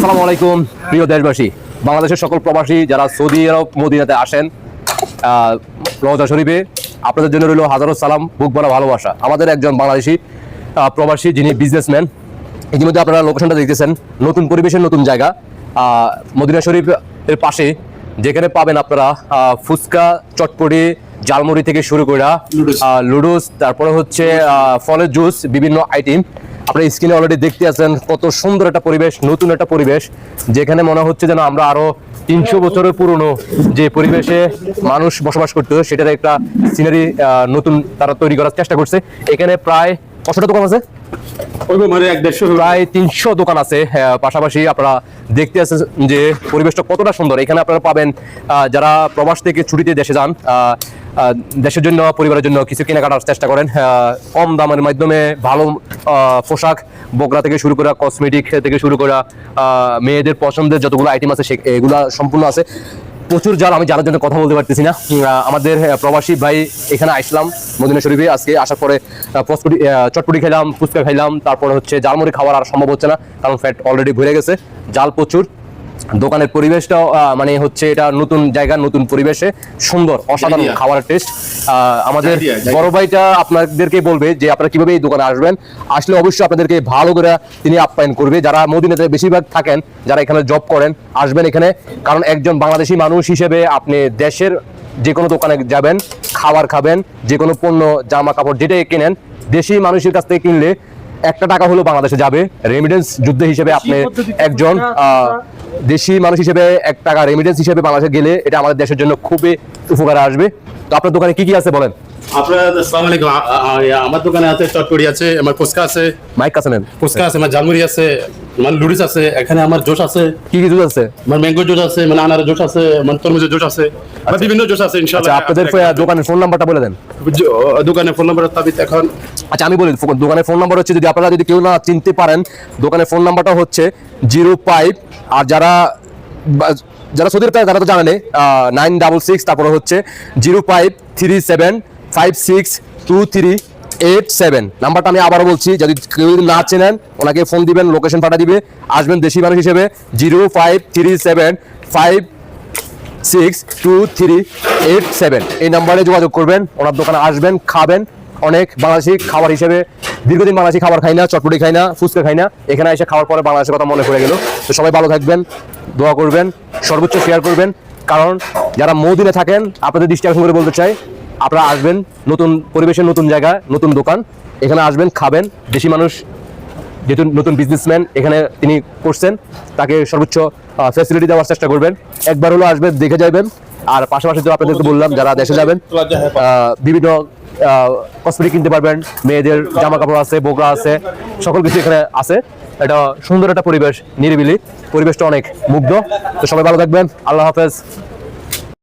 আসসালামু আলাইকুম, প্রিয় দেশবাসী। বাংলাদেশের সকল প্রবাসী যারা সৌদি আরব মদিনাতে আসেন রওজা শরীফে, আপনাদের জন্য রইল হাজারো সালাম, বুক ভরা ভালোবাসা। আমাদের একজন বাংলাদেশি প্রবাসী যিনি বিজনেসম্যান ইতিমধ্যে আপনারা লোকেশনটা দেখতেছেন, নতুন পরিবেশের নতুন জায়গা। মদিনা শরীফ এর পাশে, যেখানে পাবেন আপনারা ফুচকা, চটপটি জালমুড়ি থেকে শুরু করে লুডুস তারপরে হচ্ছে ফলের জুস বিভিন্ন আইটেম আপনার স্ক্রিনে অলরেডি দেখতে আছেন কত সুন্দর একটা পরিবেশ, নতুন একটা পরিবেশ, যেখানে মনে হচ্ছে যেন আমরা আরও তিনশো বছরের পুরনো যে পরিবেশে মানুষ বসবাস করতে, সেটার একটা সিনারি নতুন তারা তৈরি করার চেষ্টা করছে। এখানে প্রায় কতটা দোকান আছে? প্রায় তিনশো দোকান আছে। পাশাপাশি আপনারা দেখতে আছেন যে পরিবেশটা কতটা সুন্দর। এখানে আপনারা পাবেন যারা প্রবাস থেকে ছুটিতে দেশে যান দেশের জন্য, পরিবারের জন্য কিছু কেনাকাটার চেষ্টা করেন। কম দামের মাধ্যমে ভালো পোশাক বগরা থেকে শুরু করা কসমেটিক থেকে শুরু করা মেয়েদের পছন্দের যতগুলো আইটেম আছে সে- এগুলা সম্পূর্ণ আছে। প্রচুর জাল আমি জানার জন্য কথা বলতে পারতেছি না। আমাদের প্রবাসী ভাই এখানে আসলাম মদিনা শরীফে আজকে আসার পরে পচকুটি চটপুটি চটপটি খেলাম ফুচকা খাইলাম তারপরে হচ্ছে জালমুড়ি খাওয়ার আর সম্ভব হচ্ছে না কারণ ফ্যাট অলরেডি ভরে গেছে জাল প্রচুর। দোকানের পরিবেশটাও মানে হচ্ছে এটা নতুন জায়গা নতুন পরিবেশে সুন্দর অসাধারণ খাবারের টেস্ট আমাদের। বড় ভাইটা আপনাদেরকে বলবে যে আপনারা কীভাবে এই দোকানে আসবেন। আসলে অবশ্যই আপনাদেরকে ভালো করে তিনি আপ্যায়ন করবে। যারা মদিনাতে বেশিরভাগ থাকেন যারা এখানে জব করেন আসবেন এখানে। কারণ একজন বাংলাদেশি মানুষ হিসেবে আপনি দেশের যে কোনো দোকানে যাবেন খাবার খাবেন যে কোনো পণ্য জামা কাপড় যেটাই কেনেন দেশি মানুষের কাছ থেকে কিনলে একটা টাকা হলো বাংলাদেশে যাবে। রেমিডেন্স যুদ্ধ হিসেবে আপনি একজন আহ, দেশি মানুষ হিসেবে এক টাকা রেমিডেন্স হিসেবে বাংলাদেশে গেলে এটা আমাদের দেশের জন্য খুবই উপকারে আসবে। তো আপনার দোকানে কি কি আছে বলেন? আপনার আসসালামু আলাইকুম। আমার দোকানে আছে চটপটি আছে আমার ফুচকা আছে। মাইক আছে নেন। ফুচকা আছে আমার ঝালমুড়ি আছে। আমার লুডিস আছে এখানে আমার জোশ আছে। কি কি জুস আছে? আমার ম্যাঙ্গো জোশ আছে মানে আনারের জোশ আছে আমার তরমুজের জোশ আছে আমার বিভিন্ন জোশ আছে আচ্ছা ইনশাআল্লাহ আপনাদের দোকানের ফোন নাম্বারটা বলে দেন। জ- দোকানে ফোন নাম্বার তাবিত এখন আচ্ছা আমি বলি দোকানের ফোন নাম্বার হচ্ছে যদি আপনারা যদি কেউ না চিনতে পারেন দোকানের ফোন নাম্বারটা হচ্ছে জিরো ফাইভ আর যারা যারা সৌদির তারা তো জানেন নাইন ডাবল সিক্স তারপরে হচ্ছে zero five three seven five six two three. Eight seven নাম্বারটা আমি আবারও বলছি যদি কেউ যদি না চেনেন ওনাকে ফোন দিবেন লোকেশন পাঠা দিবে আসবেন দেশি মানুষ হিসেবে zero five three seven five six two three eight seven এই নাম্বারে যোগাযোগ করবেন ওনার দোকানে আসবেন খাবেন অনেক বাংলাদেশি খাবার হিসেবে দীর্ঘদিন বাংলাদেশি খাবার খাই না চটপটি খাই না ফুচকা খাই না এখানে এসে খাওয়ার পরে বাংলাদেশের কথা মনে পড়ে গেল তো সবাই ভালো থাকবেন দোয়া করবেন সর্বোচ্চ শেয়ার করবেন কারণ যারা মৌদিনে থাকেন আপনাদের দৃষ্টি আকর্ষণ করে বলতে চাই আপনারা আসবেন নতুন পরিবেশের নতুন জায়গা, নতুন দোকান। এখানে আসবেন, খাবেন। দেশি মানুষ, যেহেতু নতুন বিজনেসম্যান এখানে তিনি করছেন, তাকে সর্বোচ্চ ফ্যাসিলিটি দেওয়ার চেষ্টা করবেন। একবার হলো আসবেন, দেখে যাবেন। আর পাশাপাশি তো আপনাদেরকে বললাম, যারা দেশে যাবেন বিভিন্ন কসমেটিক কিনতে পারবেন। মেয়েদের জামা কাপড় আছে, বোগরা আছে, সকল কিছু এখানে আছে। এটা সুন্দর একটা পরিবেশ, নিরিবিলি। পরিবেশটা অনেক মুগ্ধ। তো সবাই ভালো থাকবেন। আল্লাহ হাফেজ।